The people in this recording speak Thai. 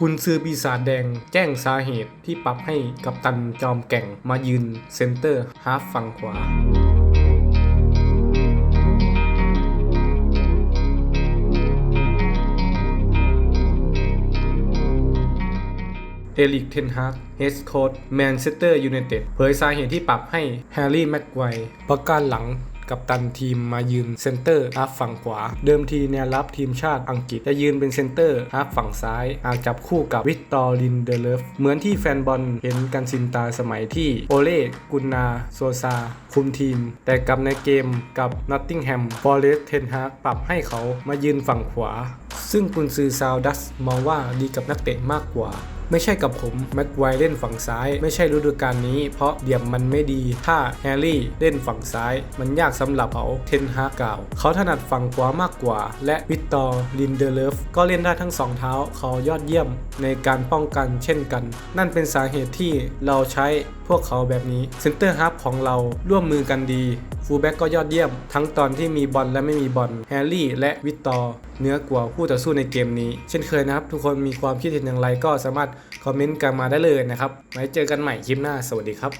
กุนซือปีศาจแดงแจ้งสาเหตุที่ปรับให้กัปตันจอมแก่งมายืนเซนเตอร์ฮาฟฝั่งขวาเอลิกเทนฮาร์กเฮสโค้ดแมนเชสเตอร์ยูไนเต็ดเผยสาเหตุที่ปรับให้แฮร์รี่แม็กไกว์ประการหลัง กับตันทีมมายืนเซนเตอร์ฮาฟฝั่งขวา เดิมทีแนวรับทีมชาติอังกฤษจะยืนเป็นเซนเตอร์ฮาฟฝั่งซ้ายหากจับคู่กับวิกตอร์ลินเดเลฟเหมือนที่แฟนบอลเห็นกันซินตาสมัยที่โอเล่กุนนาโซซา คุมทีม แต่กับในเกมกับนอตติงแฮมฟอเรสเทนฮากปรับให้เขามายืนฝั่งขวา ซึ่งกุนซือซาวดัสมองว่าดีกับนักเตะมากกว่าไม่ใช่กับผมแม็กไวเล่นฝั่งซ้าย ไม่ใช่ฤดูกาลนี้ เพราะเดี่ยมมันไม่ดี ถ้าแฮร์รี่เล่นฝั่งซ้าย มันยากสำหรับเขาเทนฮากกล่าว เขาถนัดฝั่งขวามากกว่า และวิตตอร์ลินเดเลฟก็เล่นได้ทั้งสองเท้า เขายอดเยี่ยมในการป้องกันเช่นกัน นั่นเป็นสาเหตุที่เราใช้พวกเขาแบบนี้เซนเตอร์ฮับของเราร่วมมือกันดีฟูลแบ็กก็ยอดเยี่ยม ทั้งตอนที่มีบอลและไม่มีบอลแฮร์รี่และวิตตอร์เนื้อกว่าผู้ต่อสู้ในเกมนี้ เช่นเคยนะครับ ทุกคนมีความคิดเห็นอย่างไรก็สามารถคอมเมนต์กันมาได้เลยนะครับไว้เจอกันใหม่คลิปหน้าสวัสดีครับ